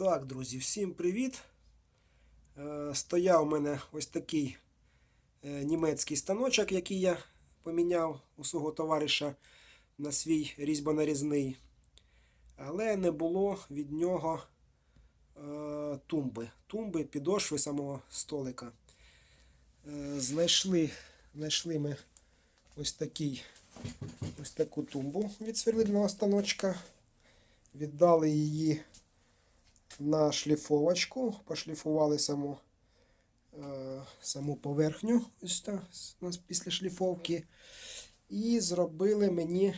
Так, друзі, всім привіт. Е, Стояв у мене ось такий е, німецький станочок, який я поміняв у свого товариша на свій різьбонарізний. Але не було від нього е, тумби. Тумби, підошви самого столика. Знайшли, знайшли ми ось, такий, ось таку тумбу від сверлильного станочка. Віддали її на шліфовочку, пошліфували саму, е, саму поверхню ось так, після шліфовки. І зробили мені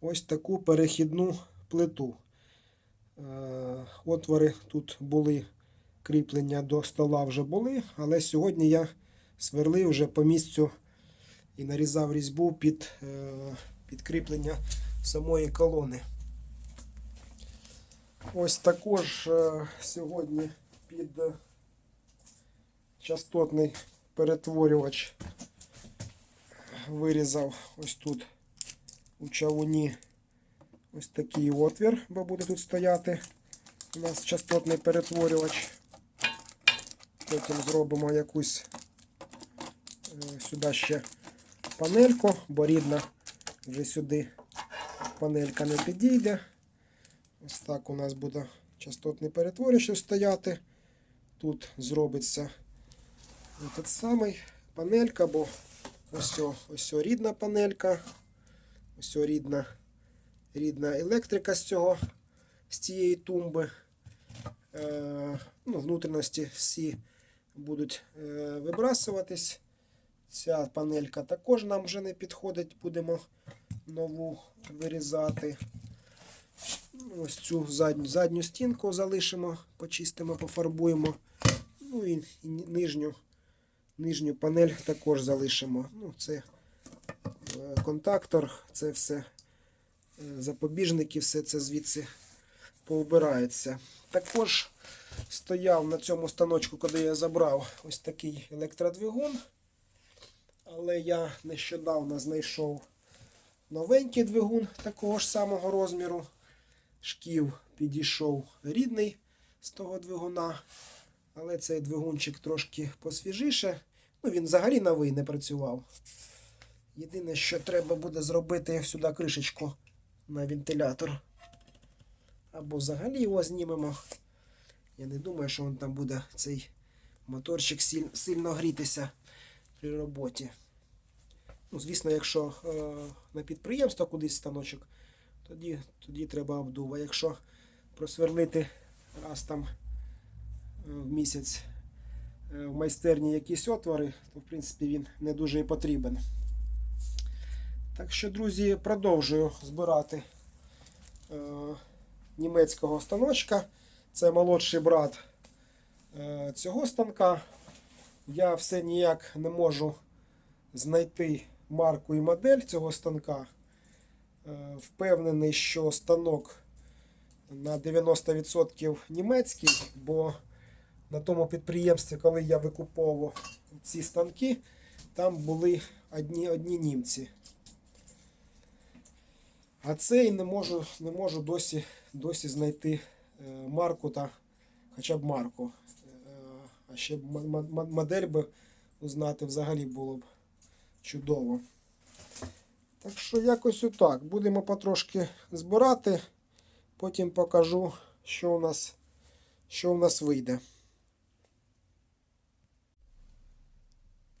ось таку перехідну плиту. Е, отвори тут були, кріплення до стола вже були, але сьогодні я сверлив вже по місцю і нарізав різьбу під, е, під кріплення самої колони. Ось також е, сьогодні під частотний перетворювач вирізав ось тут у чавуні ось такий отвір, бо буде тут стояти у нас частотний перетворювач. Потім зробимо якусь е, сюди ще панельку, бо рідна вже сюди панелька не підійде. Ось так у нас буде частотний перетворювач стояти. Тут зробиться этот самий панелька, бо ось, ось рідна панелька, ось рідна, рідна електрика з цього, з цієї тумби. Е, ну, внутрішності всі будуть е, вибрасуватись. Ця панелька також нам вже не підходить, будемо нову вирізати. Ось цю задню, задню стінку залишимо, почистимо, пофарбуємо. Ну і, і нижню, нижню панель також залишимо. Ну, це е, контактор, це все е, запобіжники, все це звідси повбирається. Також стояв на цьому станочку, коли я забрав ось такий електродвигун. Але я нещодавно знайшов новенький двигун такого ж самого розміру шків підійшов рідний з того двигуна. Але цей двигунчик трошки посвіжіше. Ну, він взагалі новий не працював. Єдине, що треба буде зробити сюди кришечку на вентилятор. Або взагалі його знімемо. Я не думаю, що він там буде цей моторчик сильно грітися при роботі. Ну, звісно, якщо е, на підприємство кудись станочок, тоді, тоді треба обдув. А якщо просверлити раз там е, в місяць е, в майстерні якісь отвори, то в принципі він не дуже і потрібен. Так що, друзі, продовжую збирати е, німецького станочка. Це молодший брат е, цього станка. Я все ніяк не можу знайти марку і модель цього станка. Е, Впевнений, що станок на 90% німецький, бо на тому підприємстві, коли я викуповував ці станки, там були одні, одні німці. А цей не можу, не можу досі, досі знайти е, марку та хоча б марку. Е, А ще модель би узнати взагалі було б чудово. Так що якось отак. Будемо потрошки збирати. Потім покажу, що у нас, що у нас вийде.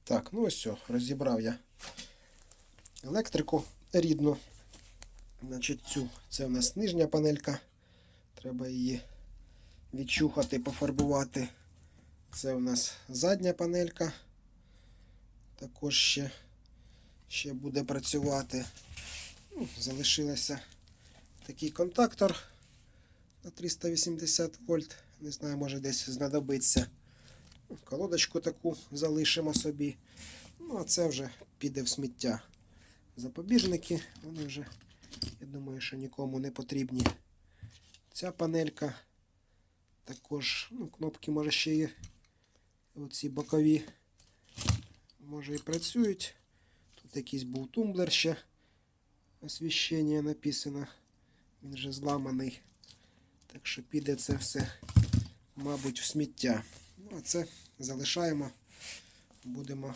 Так, ну ось все, розібрав я електрику рідну. Значить, цю, це у нас нижня панелька. Треба її відчухати, пофарбувати. Це у нас задня панелька. Також ще ще буде працювати. Ну, залишилося такий контактор на 380 вольт. Не знаю, може десь знадобиться. Колодочку таку залишимо собі. Ну, а це вже піде в сміття. Запобіжники, вони вже, я думаю, що нікому не потрібні. Ця панелька. Також, ну, кнопки може ще є. Оці бокові може і працюють. Якийсь був тумблер ще. Освіщення написано. Він вже зламаний. Так що піде це все, мабуть, в сміття. Ну, а це залишаємо, будемо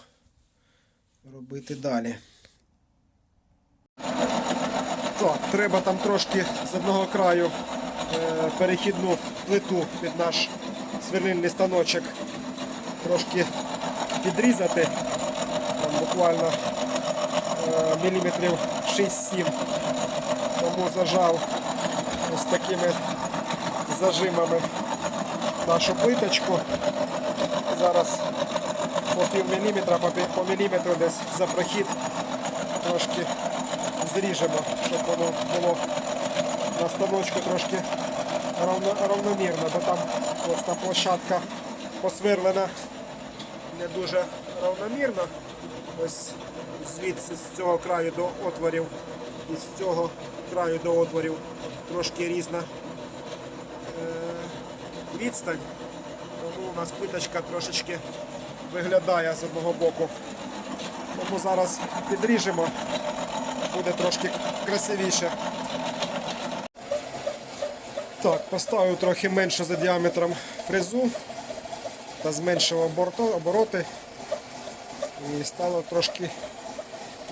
робити далі. Так, треба там трошки з одного краю е, перехідну плиту під наш сверлильний станочок трошки підрізати. Там буквально міліметрів 6-7. Тому зажав ось такими зажимами нашу плиточку. Зараз по пів міліметра, по, міліметру десь за прохід трошки зріжемо, щоб воно було на станочку трошки равно, равномірно, бо там ось та площадка посверлена не дуже равномірно. Ось звідси з цього краю до отворів і з цього краю до отворів трошки різна е, відстань. Тому у нас плиточка трошечки виглядає з одного боку. Тому зараз підріжемо, буде трошки красивіше. Так, поставив трохи менше за діаметром фрезу та зменшив обороти і стало трошки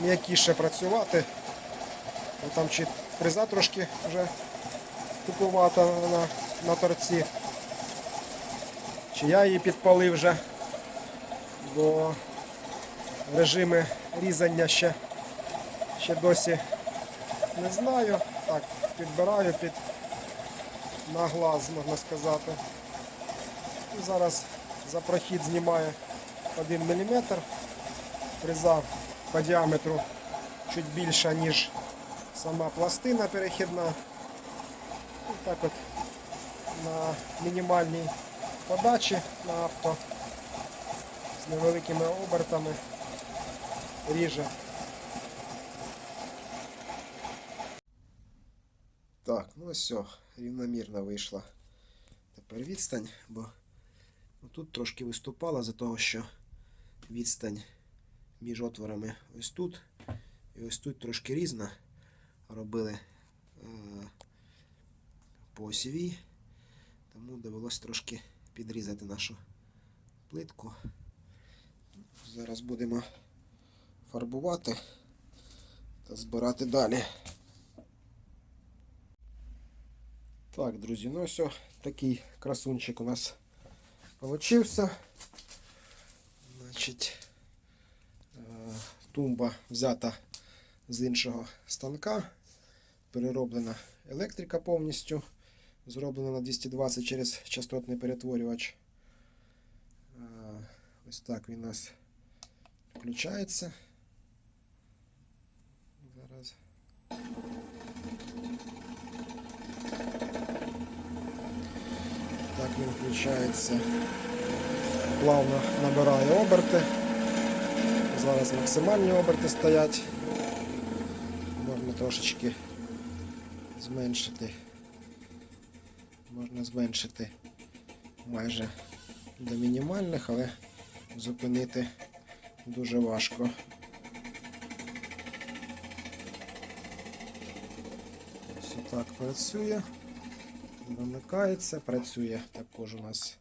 м'якіше працювати. Там чи фреза трошки вже тупувата на, на торці. Чи я її підпалив вже, бо режими різання ще, ще досі не знаю. Так, підбираю під на глаз, можна сказати. І зараз за прохід знімаю 1 мм. Фреза по діаметру чуть більша, ніж сама пластина перехідна. І так от на мінімальній подачі на авто з невеликими обертами ріже. Так, ну все, рівномірно вийшла тепер відстань, бо тут трошки виступала за того, що відстань між отворами ось тут і ось тут трошки різна. Робили е, по осівій, тому довелось трошки підрізати нашу плитку. Зараз будемо фарбувати та збирати далі. Так, друзі, ну ось такий красунчик у нас получився. Значить, тумба взята з іншого станка, перероблена електрика повністю, зроблена на 220 через частотний перетворювач. Ось так він у нас включається. Зараз. Так він включається. Плавно набирає оберти. Зараз максимальні оберти стоять. Можна трошечки зменшити. Можна зменшити майже до мінімальних, але зупинити дуже важко. Все так працює. Вимикається, працює також у нас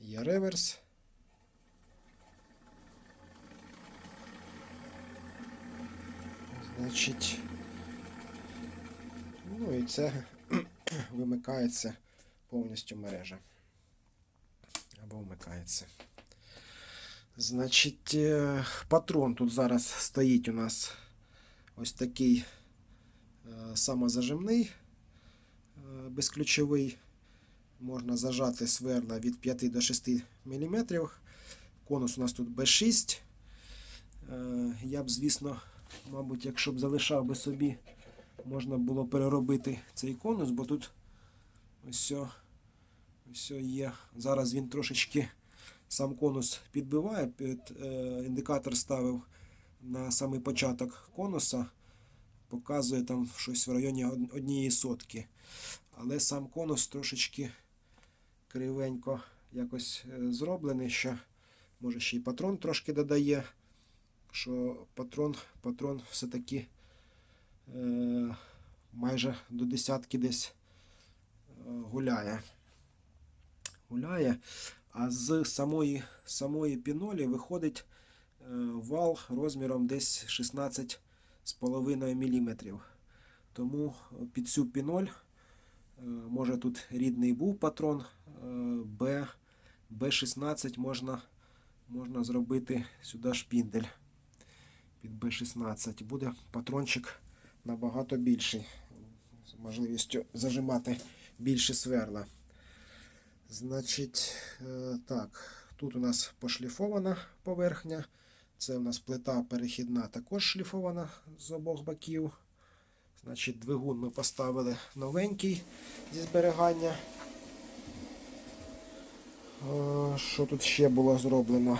є реверс. Значить, ну і це вимикається повністю мережа. Або вмикається. Значить, е, патрон тут зараз стоїть у нас ось такий е, самозажимний, е, безключовий. Можна зажати сверла від 5 до 6 мм. Конус у нас тут B6. Е, Я б, звісно, мабуть, якщо б залишав би собі, можна було переробити цей конус, бо тут ось, ось є. Зараз він трошечки сам конус підбиває. Під, е, індикатор ставив на самий початок конуса. Показує там щось в районі од- однієї сотки. Але сам конус трошечки кривенько якось е, зроблений, що може ще й патрон трошки додає. Що патрон, патрон все-таки е, майже до десятки десь гуляє. Гуляє. А з самої, самої пінолі виходить е, вал розміром десь 16,5 мм. Тому під цю піноль, е, може тут рідний був патрон е, Б, Б16 можна, можна зробити сюди шпіндель під Б16. Буде патрончик набагато більший. З можливістю зажимати більше сверла. Значить, е, так, тут у нас пошліфована поверхня. Це у нас плита перехідна також шліфована з обох боків. Значить, двигун ми поставили новенький зі зберігання. Е, Що тут ще було зроблено?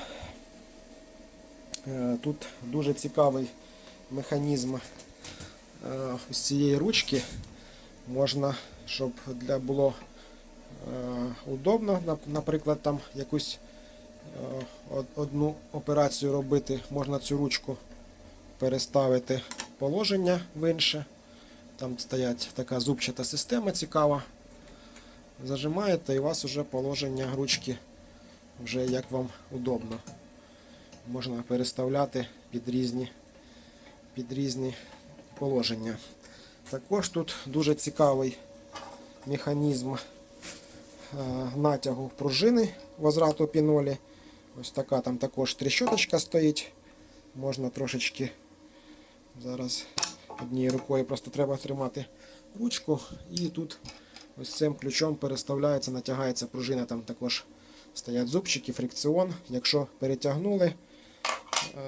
Е, Тут дуже цікавий механізм е, ось цієї ручки. Можна, щоб для було е, удобно, наприклад, там якусь е, одну операцію робити, можна цю ручку переставити положення в інше. Там стоять така зубчата система цікава. Зажимаєте і у вас вже положення ручки вже як вам удобно. Можна переставляти під різні, під різні положення. Також тут дуже цікавий механізм е, натягу пружини возврату пінолі. Ось така там також тріщоточка стоїть. Можна трошечки зараз однією рукою просто треба тримати ручку. І тут ось цим ключом переставляється, натягається пружина. Там також стоять зубчики, фрикціон. Якщо перетягнули,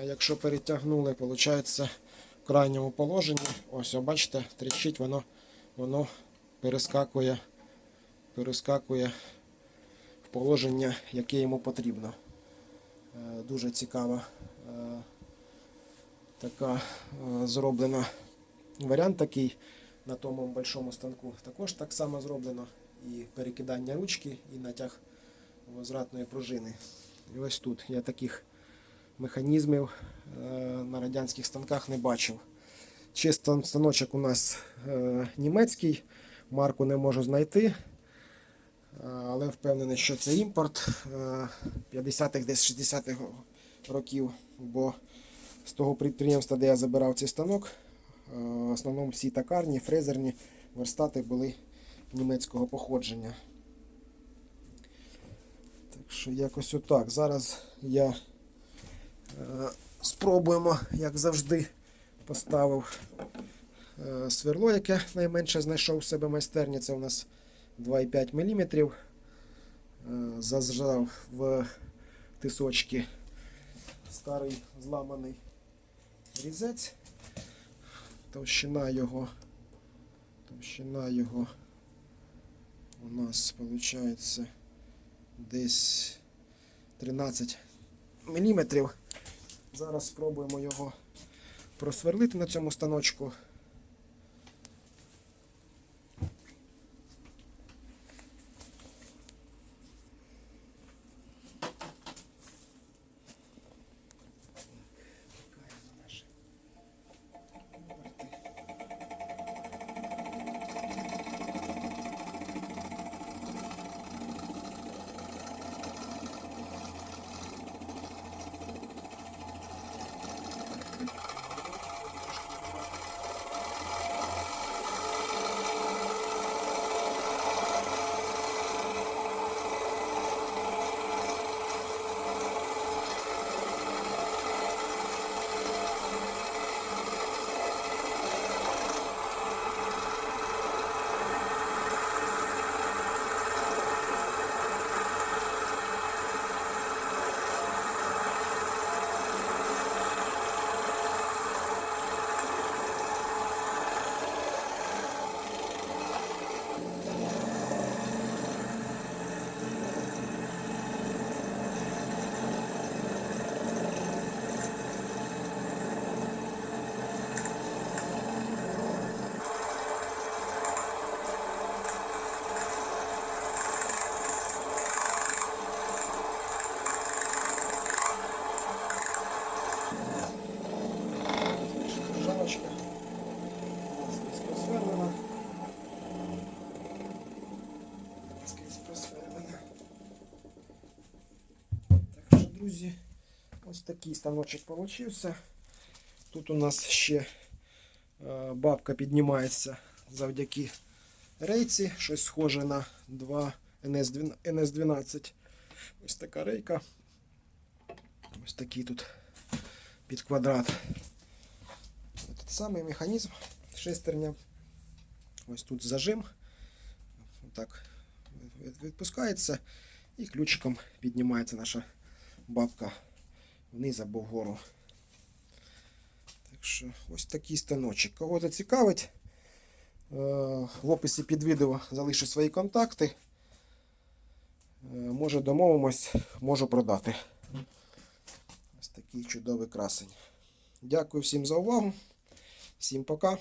якщо перетягнули, виходить в крайньому положенні. Ось, бачите, тріщить, воно, воно перескакує, перескакує в положення, яке йому потрібно. Е, Дуже цікава е, така е, зроблена варіант такий на тому большому станку. Також так само зроблено і перекидання ручки, і натяг возвратної пружини. І ось тут я таких механізмів е, на радянських станках не бачив. Чисто станочок у нас е, німецький, марку не можу знайти. Е, Але впевнений, що це імпорт е, 50-х, десь 60-х років. Бо з того підприємства, де я забирав цей станок, в основному всі токарні, фрезерні верстати були німецького походження. Так що якось отак. Зараз я спробуємо, як завжди, поставив е, сверло, яке найменше знайшов у себе майстерні. Це у нас 2,5 мм. Е, зажав в тисочки старий зламаний різець. Товщина його, товщина його у нас виходить десь 13 мм. Зараз спробуємо його просверлити на цьому станочку. Такий станочок получився. Тут у нас ще е, бабка піднімається завдяки рейці. Щось схоже на 2 NS12. NS12. Ось така рейка. Ось такий тут під квадрат. Этот самий механізм шестерня. Ось тут зажим. Так від- відпускається і ключиком піднімається наша бабка вниз або вгору. Так що ось такий станочок. Кого зацікавить, е, в описі під відео залишу свої контакти. Е, Може домовимось, можу продати. Ось такий чудовий красень. Дякую всім за увагу. Всім пока.